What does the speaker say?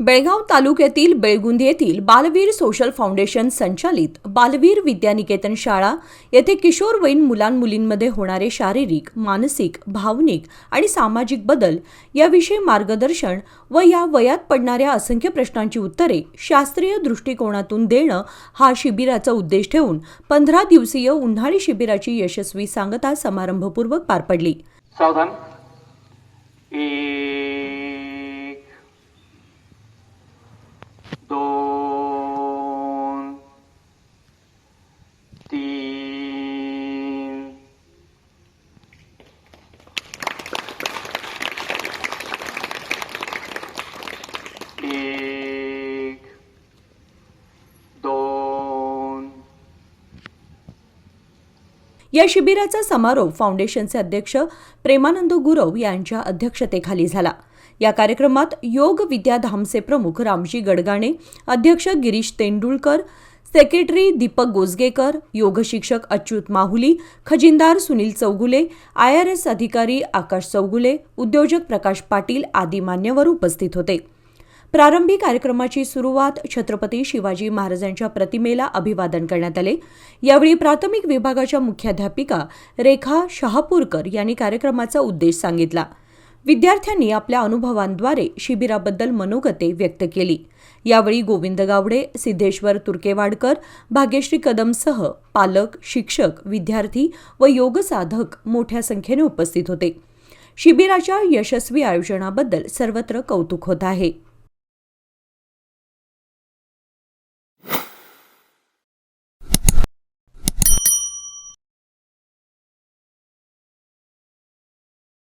बेळगाव तालुक्यातील बेळगुंदी येथील Baalveer social foundation संचालित बालवीर विद्यानिकेतन शाळा येथे किशोरवयीन मुलांमुलींमध्ये होणारे शारीरिक मानसिक भावनिक आणि सामाजिक बदल याविषयी मार्गदर्शन व या वयात पडणाऱ्या असंख्य प्रश्नांची उत्तरे शास्त्रीय दृष्टिकोनातून देणं हा शिबिराचा उद्देश ठेवून पंधरा दिवसीय उन्हाळी शिबिराची यशस्वी सांगता समारंभपूर्वक पार पडली. या शिबिराचा समारोप फाउंडेशनचे अध्यक्ष प्रेमानंद गुरव यांच्या अध्यक्षतेखाली झाला. या कार्यक्रमात योग विद्याधामचे प्रमुख रामजी गडगाणे अध्यक्ष गिरीश तेंडुलकर सेक्रेटरी दीपक गोजगेकर योग शिक्षक Achyut Mahuli खजिनदार Sunil Chougule I R S अधिकारी आकाश चौगुले उद्योजक प्रकाश पाटील आदी मान्यवर उपस्थित होते. प्रारंभी कार्यक्रमाची सुरुवात छत्रपती शिवाजी महाराजांच्या प्रतिमेला अभिवादन करण्यात आले. यावेळी प्राथमिक विभागाच्या मुख्याध्यापिका रेखा शहापूरकर यांनी कार्यक्रमाचा उद्देश सांगितला. विद्यार्थ्यांनी आपल्या अनुभवांद्वारे शिबिराबद्दल मनोगते व्यक्त केली. यावेळी गोविंद गावडे सिद्धेश्वर तुर्केवाडकर भाग्यश्री कदमसह पालक शिक्षक विद्यार्थी व योगसाधक मोठ्या संख्येने उपस्थित होते. शिबिराच्या यशस्वी आयोजनाबद्दल सर्वत्र कौतुक होत आहे.